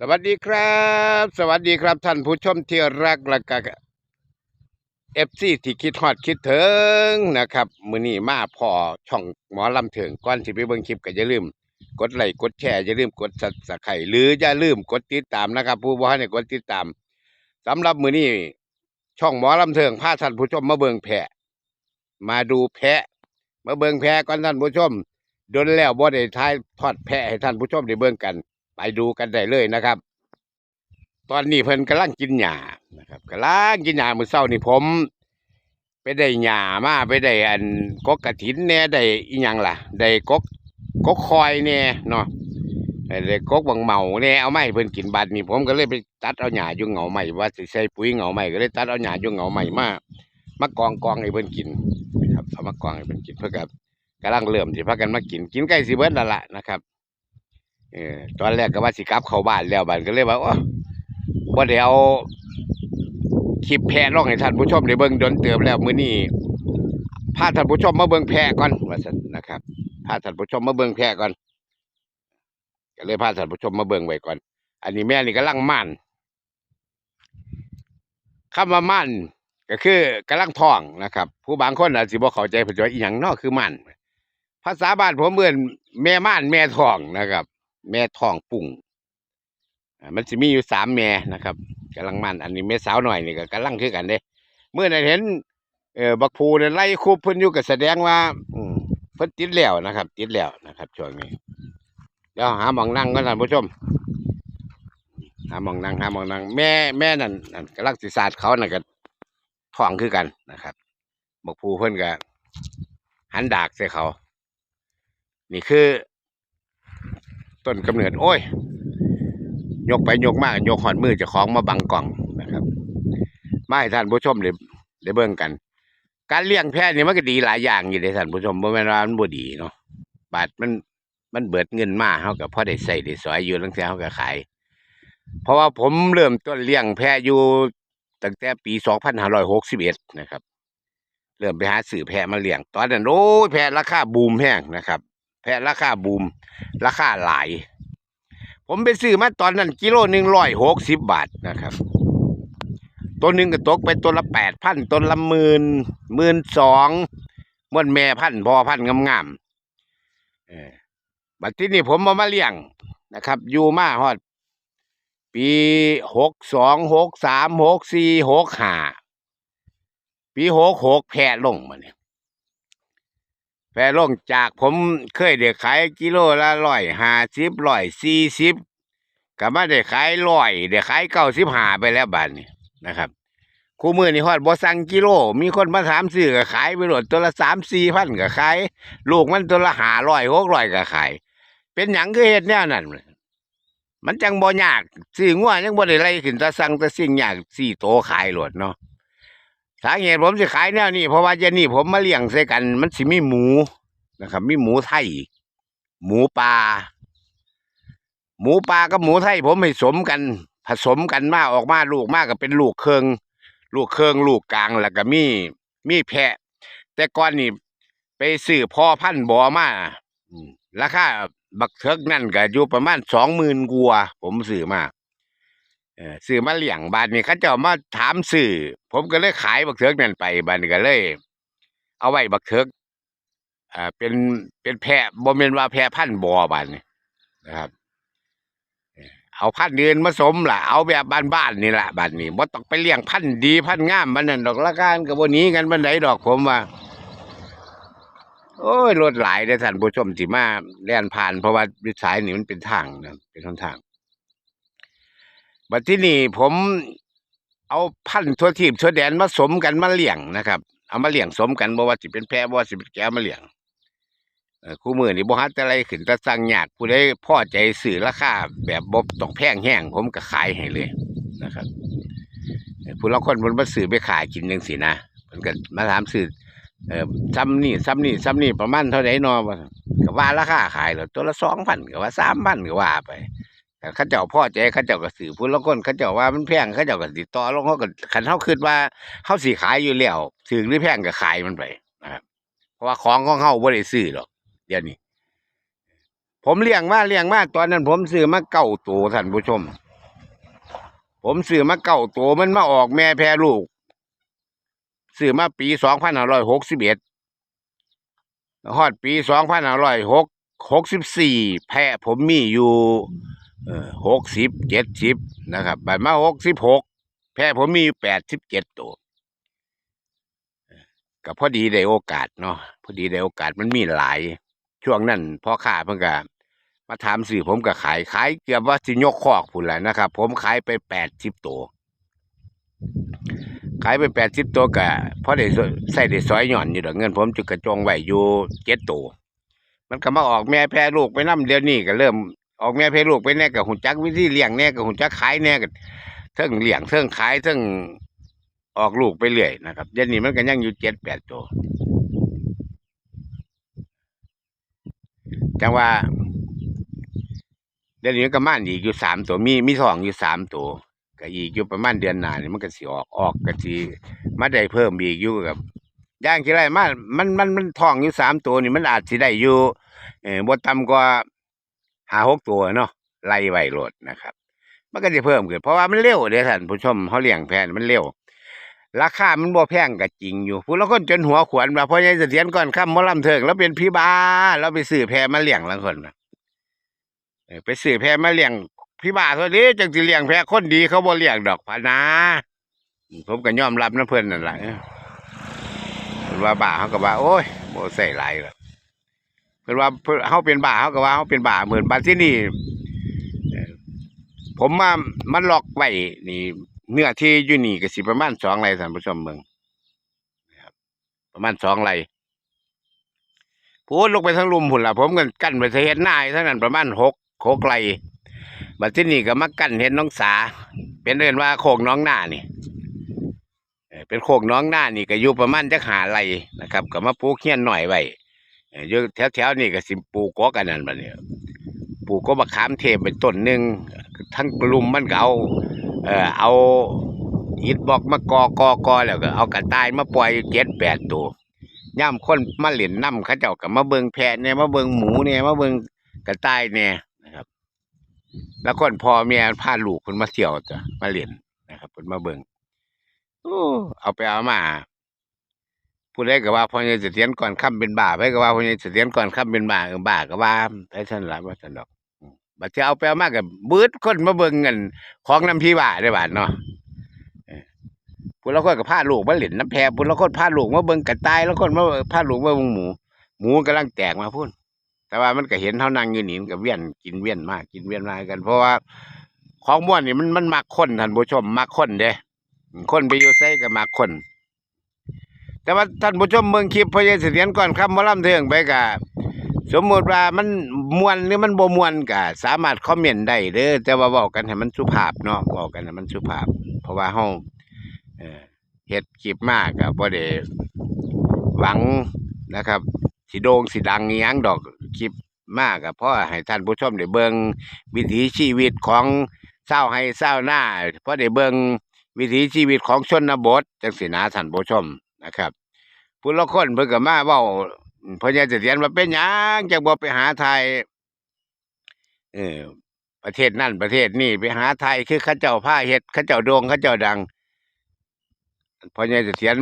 สวัสดีครับ สวัสดีครับท่านผู้ชมที่รักและก็เอฟซีที่คิดฮอดคิดถึงนะครับ มือนี้มาพอช่องหมอลำถึงก่อนสิไปเบิ่งคลิปก็อย่าลืม กดไลค์กดแชร์อย่าลืมกด Subscribe หรืออย่าลืมกดติดตามนะครับ ผู้บ่ทันได้กดติดตามสำหรับมือนี้ช่องหมอลำถึงพาท่านผู้ชมมาเบิ่งแพะ มาดูแพะ มาเบิ่งแพะก่อนท่านผู้ชมโดนแล้วบ่ได้ทายทอดแพะให้ท่านผู้ชมได้เบิ่งกัน ไปดูกันได้เลยนะครับ ตอนนี้เพิ่นกำลังกินหญ้านะครับกำลังกินหญ้ามือเช้านี่ผม ไปได้หญ้ามาไปได้อันกกกระถินแหน่ยได้อีหยังล่ะ ได้กกกกคอยแหน่ยเนาะได้กกบังเมาแหน่ยเอาไม้เพิ่นกินบัดนี้ผมก็เลยไปตัดเอาหญ้าอยู่เหงาใหม่ว่าสิใส่ปุ๋ยเหงาใหม่ก็เลยตัดเอาหญ้าอยู่เหงาใหม่มามากองกองให้เพิ่นกินนะครับเอามากองให้เพิ่นกินเพื่อกับกำลังเริ่มสิพากันมากินกินใกล้สิเบิดแล้วล่ะนะครับ เออตอนแรกก็ว่าสิกลับเข้าบ้านแล้วบ้านก็เลยว่าโอ้บ่ได้เอาคลิปแพะลองให้ท่านผู้ชมได้เบิ่งดนเติมแล้วมื้อนี้พาท่านผู้ชมมาเบิ่งแพะก่อนว่าซั่นนะครับพาท่านผู้ชมมาเบิ่งแพะก่อนก็เลยพาท่านผู้ชมมาเบิ่งไว้ก่อน อันนี้แม่นี่กำลังม่นคำว่าม่นก็คือกำลังท้องนะครับ ผู้บางคนอาจสิบ่เข้าใจเพิ่นว่าอีหยังนาะคือม่นภาษาบ้านผมเอิ้นแม่ม่านแม่ท้องนะครับ แม่ทองปุ่งมันจะมีอยู่สามแม่นะครับกำลังมัน อันนี้แม่สาวหน่อยนี่ก็กำลังคือกันเด้ เมื่อนั้นเห็นเออบักภูเนี่ยไล่คูบเพิ่นอยู่ก็แสดงว่าอืเพิ่นติดแล้วนะครับ ติดแล้วนะครับช่วงนี้เดี๋ยวหาหมองนั่งก็ท่านผู้ชม หาหมองนั่งหาหมองนั่งแม่แม่นั่นนั่นกำลังสิสาดเขานั่นก็ท้องคือกันนะครับบักภูเพิ่นก็หันดากใส่เขา นี่คือ ต้นกำเนิดโอ้ย ยกไปยกมากยกหอนมือจะของมาบังกล่องนะครับมาให้ท่านผู้ชมได้ได้เบิ่งกัน การเลี้ยงแพะนี่มันก็ดีหลายอย่างอยู่ในท่านผู้ชมบ่แม่นว่ามันบ่ดีเนาะบาดมันมันเบิดเงินมาเฮาก็พอได้ใส่ได้สอยอยู่ตั้งแต่เฮาก็ขาย เพราะว่าผมเริ่มต้นเลี้ยงแพะอยู่ตั้งแต่ปี2561นห้าร้อยหกสิบเอ็ดนะครับ เริ่มไปหาซื้อแพะมาเลี้ยง ตอนนั้นโอ้ยแพะราคาบูมแห้งนะครับ แพะราคาบูม ราคาหลาย ผมไปซื้อมาตอนนั้นกิโลหนึ่งร้อยหกสิบบาทนะครับ ตัวหนึ่งก็ตกไปตัวละแปดพันตัวละหมื่นหมื่นสองมวนแม่พันพอพันงามๆเออบัดที่นี่ผมมามาเลี้ยงนะครับ อยู่มาฮอด ปีหกสองหกสามหกสี่หกห้าปีหกหกแพ้ลงมาเนี่ย แพร่ลงจากผมเคยได้ขายกิโลละร้อยห้าสิบร้อยสี่สิบก็มาได้ขายร้อยได้ขายเก้าสิบห้าไปแล้วบาทนี้นะครับคู่มือนี่ฮอดบ่สั่งกิโล มีคนมาถามซื้อก็ขายไปโหลดตัวละสามสี่พันก็ขายลูกมันตัวละห้าร้อยหกร้อยก็ขาย เป็นหยังคือเฮ็ดแนวนั้นมันจังบ่ยากซื้องัวยังบ่ได้ไล่ขึ้นแตะสั่งแตะสิ่งยากสี่โตขายโหลดเนาะาเหตุผมจะขายแนวนี้เพราะว่าเจนี่ผมมาเลี้ยงใส่กัน มันสิมีหมูนะครับ มีหมูไทย หมูปลาหมูปลากับหมูไทย ผมให้สมกัน ผสมกันมาออกมาลูกมากก็เป็นลูกเคืองลูกเคืองลูกกลางแล้วก็มีมีแพะ แต่ก่อนนี่ไปซื้อพ่อพันธุ์บ่อมาราคาบักเทิกนั่นก็อยู่ประมาณสองหมื่นกัวาผมซื้อมา เออซื้อมาเลี้ยงบานนี้เขาเจ้ามาถามซื้อผมก็เลยขายบักเถิกนั่นไปบานก็เลย เอาไว้บักเถิกอ่าเป็นเป็นแพะบ่แม่นว่าแพะพันธุ์บ่บานนี้นะครับเอาพันธุ์อื่นมาสมล่ะเอาแบบบ้านๆนี่แหละบานนี้บ่ต้องไปเลี้ยงพันธุ์ดีพันธุ์งามมันนั่นดอกละกันก็บ่หนีกันบันไดดอกผมว่าโอ้ยรถหลายเด้ท่านผู้ชมที่มาแล่นผ่านเพราะว่าวิสัยนี่มันเป็นทางนะเป็นทาง บัดที่นี่ผมเอาพันธุ์ทั่วทีบทั่วแดนมาสมกันมาเลี้ยงนะครับ เอามาเลี้ยงสมกันบ่ว่าสิเป็นแพะบ่ว่าสิเป็นแกะมาเลี้ยงคู่มือนี่บ่ฮัดแต่อะไรขึ้นต่สั่งยากผู้ใดพ่อใจซื้อราคาแบบบ่ต้องแพงแห้งผมก็ขายให้เลยนะครับเอ่อผู้ละคนเพิ่นมาซื้อไปขายกินจังซี่นะเพิ่นก็มาถามซื้อเอ่อซ้ำนี่ซ้ำนี่ซ้ำนี่ประมาณเท่าใดเนาะว่าก็ว่าราคาขายแล้วตัวละ2,000ก็ว่า3,000ก็ว่าไป ข้าเจ้าพ่อใจเข้าเจ้าก็สื่อพูดแล้วคนเข้าเจ้าว่ามันแพงเข้าเจ้าก็ติดต่อลงเขาก็คันเขาคิดว่าเขาสิขายอยู่แล้วถึงหรือแพงก็ขายมันไปนะครับเพราะว่าของของเขาบ่ได้ซื้อหรอกเดี๋ยวนี้ ผมเลี้ยงมาเลี้ยงมาตอนนั้น ผมซื้อมาเก้าตัวท่านผู้ชม ผมซื้อมาเก้าตัวมันมาออกแม่แพรลูกซื้อมาปีสองพันห้าร้อยหกสิบเอ็ดฮอดปีสองพันห้าร้อยหกหกสิบสี่แพะผมมีอยู่ หกสิบเจ็ดสิบนะครับบัดมาหกสิบหกแพะผมมีแปดสิบเจ็ดตัวก็พอดีได้โอกาสเนาะพอดีได้โอกาสมันมีหลาย ช่วงนั้นพ่อค้าเพิ่งก็มาถามสื่อผมก็ขายขายเกือบว่าสิยกคอกพุ่นแหละนะครับ ผมขายไปแปดสิบตัวขายไปแปดสิบตัวก็พอได้ใส่ได้ซอยหย่อนอยู่ดอกเงิน ผมจุกกระจงไหวอยู่เจ็ดตัวมันก็มาออกแม่แพร่ลูกไปน้ำเดียวนี่ก็เริ่ม ออกแม่แพร่ลูกไปแน่กับหุ่นจักวิธีเลี้ยงแน่กับหุ่นจักขายแน่กับเทิงเลี้ยงเทิงขายเทิงออกลูกไปเรื่อยนะครับเดี๋ยวนี้มันก็ยังอยู่เจ็ดแปดตัวจังว่าเดือนนี้ก็ม่านอีกอยู่สามตัวมีมีทองอยู่สามตัวก็อีกอยู่ประมาณเดือนหน้านี่มันก็สิออกออกก็สิมาได้เพิ่มอีกอยู่กับย่างที่ไรมามันมันมันทองอยู่สามตัวนี่มันอาจสิได้อยู่เออบ่ต่ำกว่า หาหกตัวเนาะไล่ไว้โลดนะครับ มันก็จะเพิ่มขึ้นเพราะว่ามันเร็วเด้อท่านผู้ชมเขาเลี้ยงแพนมันเร็ว ราคามันบ่แพงก็จริงอยู่ผู้ละคนจนหัวขวนว่าพ่อใหญ่เสถียรก่อนค่ำหมอลำเถิงแล้วเป็นพี่บ้าแล้วไปซื้อแพะมาเลี้ยงละคนไปซื้อแพะมาเลี้ยงพี่บ้าเท่านี้จังสิเลี้ยงแพะคนดีเขาบ่เลี้ยงดอกพะนะผมก็ยอมรับนะเพิ่อนนั่นแหละว่าบ้าเขาก็ว่าโอ้ยบ่ใส่หลายหรอก เพิ่นว่าเพิ่นเฮาเป็นบ้าเขาก็ว่าเฮาเป็นบ้าเหมือนบ้านที่นี่ผมมามันล็อกไว้นี่ เนื้อที่อยู่นี่ก็สิประมาณสองไร่ท่านผู้ชมเมืองนะครับประมาณสองไร่พูดลงไปทั้งลุมพุ่นละผมก็กั้นไปเห็นหน้าเท่านั้นประมาณหกหกไร่บัดที่นี่ก็มากั้นเห็นน้องสา เป็นเรียนว่าโคกน้องหน้านี่เป็นโคกน้องหน้านี่ก็อยู่ประมาณจักหาไรนะครับ ก็มาปลูกเฮียนหน่อยไว้ เอ่ออยู่แถวๆนี่ก็สิปลูกกอกันนั้นบัดนี้ปลูกก็บักขามเทพเป็นต้นหนึ่งทั้งลุมมันก็เอาเออเอาอิฐบอกมากอกอกอแล้วก็เอากระต่ายมาปล่อยเจ็ดแปดตัวย่ำคนมาเหล่นน้ำเขาเจ้ากับมาเบิงแพะเนี่ยมาเบิงหมูเนี่ยมาเบิงกระต่ายเนี่ยนะครับ แล้วคนพ่อแม่พาลูกคนมาเที่ยวจ้ะมาเหล่นนะครับคนมาเบิงโอ้เอาไปเอามา ผู้ใดก็ว่าพอใหญเสถียรก่อนค่ำเป็นบ่าไปก็ว่าพอใหญเสถียรก่อนค่ำเป็นบ่าเออบ่าก็ว่าไปท่านหลายว่าท่านดอกอืมบัดจะเอาไปเอามากับบืดคนมาเบิงเงินของน้ำพี่ว่าได้บาดเนาะเออผู้ละคนก็พาลูกมาเล่นน้ำแพรผู้ละคนพาลูกมาเบิ่งกระต่ายแล้วคนมาพาลูกมาเบิ่งหมู หมูกำลังแตกมาพุ่นแต่ว่ามันก็เห็นเท่านั่งอยู่นี่มันก็เวียนกินเวียนมากกินเวียนมากัน เพราะว่าของม้วนนี่มันมันมักคนท่านผู้ชมมักคนเด้คนไปอยู่ไสก็มักคน แต่ว่าท่านผู้ชมเมืองคลิปพยซูเสถียรก่อนคำมาล่ำเทืองไปกะสมมติว่ามันมวนหรือมันบ่มวนก็สามารถคอมเมนต์ได้เด้อแต่ว่าเว้ากันให้มันสุภาพเนาะเว้ากันให้มันสุภาพ เพราะว่าเฮาเอ่อเฮ็ดคลิปมาก็บ่ได้หวังนะครับสิโด่งสิดังอีหยังดอกคลิปมาก็เพราะให้ท่านผู้ชมได้เบิ่งวิถีชีวิตของชาวไร่ชาวนาเพราะได้เบิ่งวิถีชีวิตของชนบทจังซี่นะท่านผู้ชม นะครับผู้ละคนเพิ่นก็มาเว้าพรายายเสถียรว่าเป็นหยังจังบ่ไปหาไทยเออประเทศนั่นประเทศนี่ไปหาไทยคือข้าเจ้าผ้าเฮ็ดข้าเจ้าโด่งข้าเจ้าดังพรายายเสถียร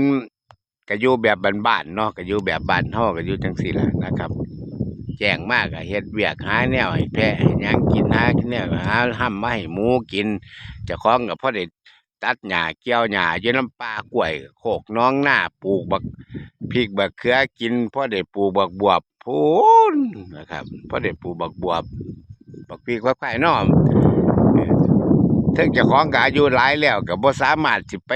ก็อยู่แบบบ้านๆเนาะก็อยู่แบบบ้านเฮาก็อยู่จังซี่ล่ะนะครับ แจ้งมากก็เฮ็ดเวียกหาแนวให้แพะให้หยังกินหาแนวหาห้ำมาให้หมูกินเจ้าของก็พอได้ ตัดหญ้าเกี่ยวหญ้าอยู่น้ำป่ากล้วยโคกน้องหน้าปลูกบักพริกบักเขือกินพ่อได้ปลูกบักบวบพูนนะครับพ่อได้ปลูกบักบวบบักพริกบักไผ่น้อมถึงจะของกอายุหลายแล้วก็บ่สามารถสิไป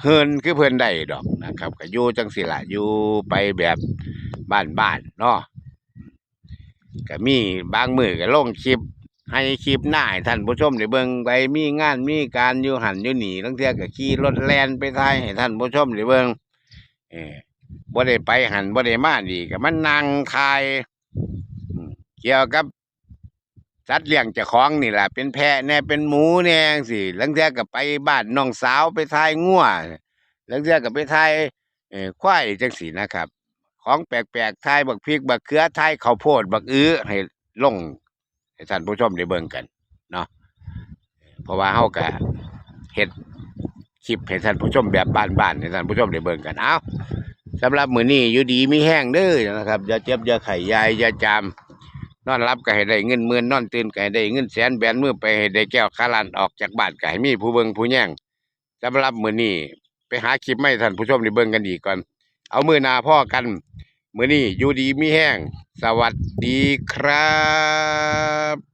เฮินคือเพิ่นได้ดอกนะครับก็อยู่จังสิละอยู่ไปแบบบ้านๆเนาะก็มีบางมือก็ลงคลิป ให้คลิปหน้าให้ท่านผู้ชมได้เบิ่งไปมีงานมีการอยู่หันอยู่นี่ลางเทื่อก็ขี่รถแลนไปถ่ายให้ท่านผู้ชมได้เบิ่งเออบ่ได้ไปหันบ่ได้มานี่ก็มันนั่งถ่ายเกี่ยวกับสัตว์เลี้ยงเจ้าของนี่แหละเป็นแพะแน่เป็นหมูแน่จังซี่ลางเทื่อก็ไปบ้านน้องสาวไปถ่ายงัวลางเทื่อก็ไปถ่ายเออควายจังซี่นะครับ ของแปลกๆถ่ายบักพริกบักเขือถ่ายข้าวโพดบักอื้อให้ลง ให้ท่านผู้ชมได้เบิ่งกันเนาะเพราะว่าเฮาก็เฮ็ดคลิปให้ท่านผู้ชมแบบบ้านๆให้ท่านผู้ชมได้เบิ่งกันเอาสำหรับมื้อนี้อยู่ดีมีแห้งเด้อนะครับอย่าเจ็บอย่าไข้ยายอย่าจามนอนรับก็ให้ได้เงินหมื่นนอนตื่นก็ให้ได้เงินแสนแบนมือไปให้ได้แก้วคาลันออกจากบ้านก็ให้มีผู้เบิ่งผู้แย่งสำหรับมื้อนี้ไปหาคลิปไมาให้ท่านผู้ชมได้เบิ่งกันอีกก่อน เอามือนาพ่อกัน มื้อนี้อยู่ดีมีแห้ง สวัสดีครับ